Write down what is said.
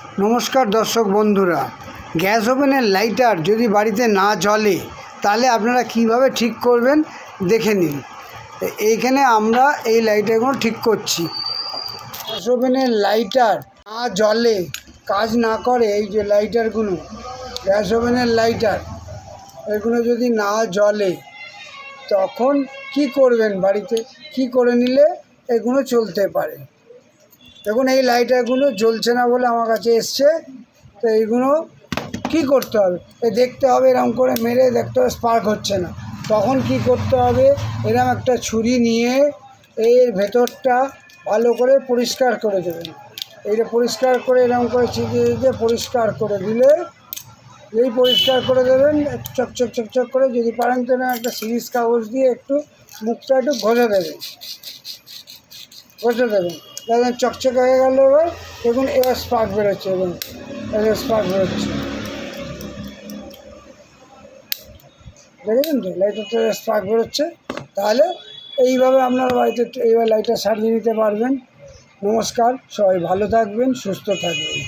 নমস্কার দর্শক বন্ধুরা, গ্যাস ওভেনের লাইটার যদি বাড়িতে না জ্বলে, তাহলে আপনারা কীভাবে ঠিক করবেন দেখে নিন। এইখানে আমরা এই লাইটারগুলো ঠিক করছি। গ্যাস ওভেনের লাইটার না জ্বলে, কাজ না করে এই যে লাইটারগুলো, গ্যাস ওভেনের লাইটার, এগুলো যদি না জ্বলে, তখন কি করবেন বাড়িতে? কি করে নিলে এগুলো চলতে পারে? দেখুন, এই লাইটারগুলো জ্বলছে না বলে আমার কাছে এসছে। তো এইগুলো কি করতে হবে? এ দেখতে হবে এরকম করে মেরে, দেখতে হবে স্পার্ক হচ্ছে না। তখন কি করতে হবে? এরকম একটা ছুরি নিয়ে এর ভেতরটা ভালো করে পরিষ্কার করে দেবেন। এইটা পরিষ্কার করে এরকম করে চিপিয়ে দিয়ে পরিষ্কার করে দিলে এই পরিষ্কার করে দেবেন, একটু চক চক করে। যদি পারেন তো না একটা সিরিজ কাগজ দিয়ে একটু মুখটা একটু ঘষে দেবেন। ঘষে দেবেন। দেখবেন চকচক হয়ে গেল এবার, দেখুন, এবার স্পার্ক বেরোচ্ছে এবং এবার স্পার্ক বেরোচ্ছে। দেখেছেন তো? লাইটারটা স্পার্ক বেরোচ্ছে। তাহলে এইভাবে আপনার বাড়িতে এইবার লাইটার সারিয়ে নিতে পারবেন। নমস্কার, সবাই ভালো থাকবেন, সুস্থ থাকবেন।